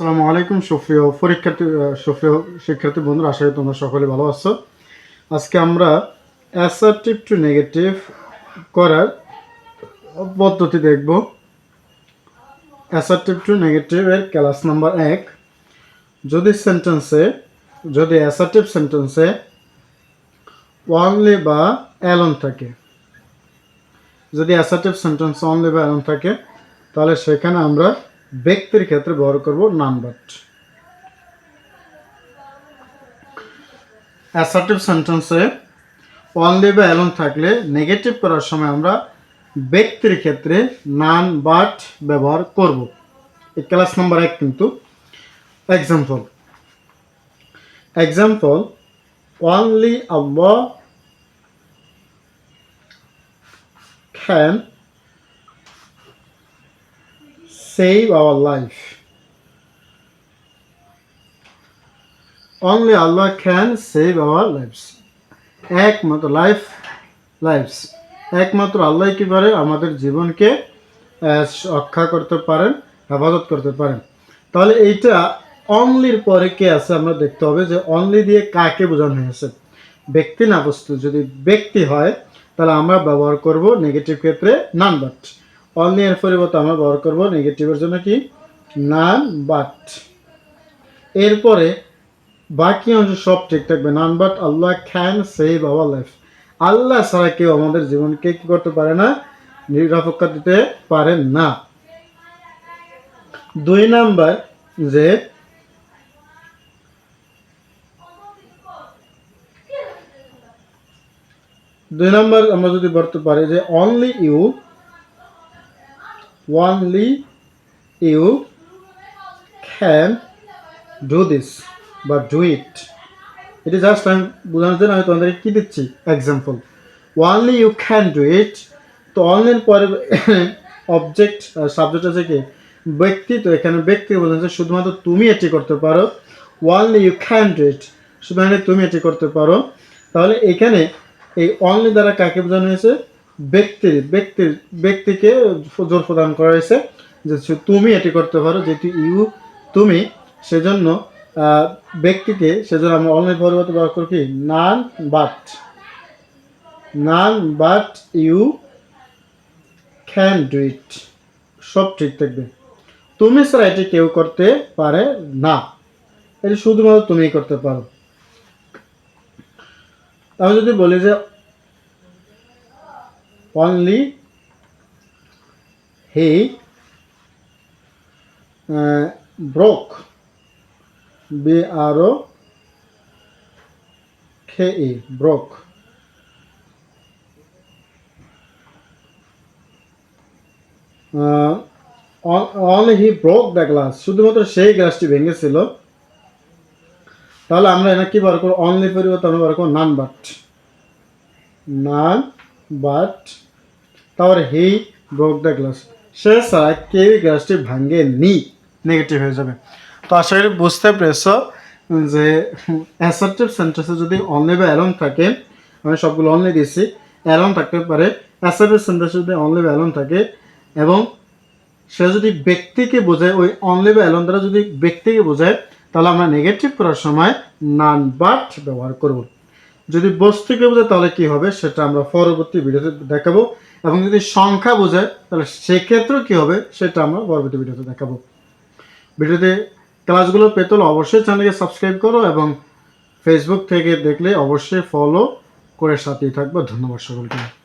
আসসালামু আলাইকুম সুপ্রিয় পরীক্ষার্থী সুপ্রিয় শিক্ষার্থী বন্ধুরা, আশা করি তোমরা সকলে ভালো আছো। আজকে আমরা অ্যাসার্টিভ টু নেগেটিভ করার পদ্ধতি দেখব। অ্যাসার্টিভ টু নেগেটিভের ক্লাস নাম্বার এক। যদি সেন্টেন্সে যদি অ্যাসার্টিভ সেন্টেন্সে অনলি বা অ্যালন থাকে, যদি অ্যাসার্টিভ সেন্টেন্স অনলি বা অ্যালন থাকে, তাহলে সেখানে আমরা ব্যক্তির ক্ষেত্রে ব্যবহার করব নান বাট অ্যাসার্টিভ সেন্টেন্সে অনলি বা অ্যালন থাকলে নেগেটিভ করার সময় আমরা ব্যক্তির ক্ষেত্রে নান বাট ব্যবহার করব। এই ক্লাস নাম্বার এক কিন্তু। Example example only Allah can save our life. Only Allah can save our lives. একমাত্র লাইফ লাইফস একমাত্র আল্লাহ কি পারে আমাদের জীবনকে রক্ষা করতে পারেন হেফাজত করতে পারেন তাহলে এইটা অনলির পরে কে আছে আমরা দেখতে হবে যে অনলি দিয়ে কাকে বোঝানো হয়েছে ব্যক্তি না বস্তু যদি ব্যক্তি হয় তাহলে আমরা ব্যবহার করব নেগেটিভ ক্ষেত্রে নান বাট অনলি এর পরিবর্তে আমরা ব্যবহার করব নেগেটিভের জন্য কি? নান বাট এরপরে বাকি অংশ সব ঠিক থাকবে। None but Allah can save our life আল্লাহ ছাড়া কেউ আমাদের জীবনকে কি করতে পারে না? নিরাপত্তা দিতে পারেন না। দুই নাম্বার যে দুই নাম্বার আমরা যদি বলতে পারি যে only you only you can do this বা ডু ইট এটি জাস্ট আমি বোঝানোর জন্য আমি তোমাদের কী দিচ্ছি? Example only you can do it তো অনলির পরে অবজেক্ট সাবজেক্ট আছে কি? ব্যক্তি, তো এখানে ব্যক্তি বোঝাচ্ছে শুধুমাত্র তুমি এটি করতে পারো। Only you can do it শুধুমাত্র তুমি এটি করতে পারো। তাহলে এখানে এই অনলি দ্বারা কাকে বোঝানো হয়েছে? ব্যক্তির ব্যক্তির ব্যক্তিকে জোর প্রদান করা হয়েছে যে তুমি এটি করতে পারো, যেটি ইউ তুমি, সেজন্য ব্যক্তিকে, সেজন্য আমরা অনলি পরিবর্তে ব্যবহার করি কি? None but. None but you can do it. সব ঠিক থাকবে। তুমি ছাড়া এটি কেউ করতে পারে না। এটি শুধুমাত্র তুমিই করতে পারো। আমি যদি বলি যে only he broke B R O K E broke only he broke the glass শুধুমাত্র সেই গ্লাসটি ভেঙেছিল তাহলে আমরা এখানে কি বার করব? অনলি পরিবর্তে আমরা বার করব নান বাট নান বাট তারপরে হি ব্রোক দ্য গ্লাস সে ছাড়া কেউই গ্লাসটি ভাঙে নি নেগেটিভ হয়ে যাবে। তো আশা করি বুঝতে পেরেছ যে অ্যাসার্টিভ সেন্টেন্সে যদি অনলি বা অ্যালন থাকে, আমি সবগুলো অনলি দিয়েছি অ্যালন থাকতে পারে। অ্যাসার্টিভ সেন্টেন্সে যদি অনলি বা অ্যালন থাকে, এবং সে যদি ব্যক্তিকে বোঝায়, ওই অনলি বা অ্যালন দ্বারা যদি ব্যক্তিকে বোঝায়, তাহলে আমরা নেগেটিভ করার সময় নান বাট ব্যবহার করব। যদি বস্তুকে বোঝায়, তাহলে কি হবে? সেটা আমরা পরবর্তী ভিডিওতে দেখাবো। এবং যদি সংখ্যা বোঝায়, তাহলে সেক্ষেত্রেও কি হবে? সেটা আমরা পরবর্তী ভিডিওতে দেখাবো। ভিডিওতে ক্লাসগুলো পেতে হলে অবশ্যই চ্যানেলকে সাবস্ক্রাইব করো এবং ফেসবুক থেকে দেখলে অবশ্যই ফলো করে সাথেই থাকব। ধন্যবাদ সকলকে।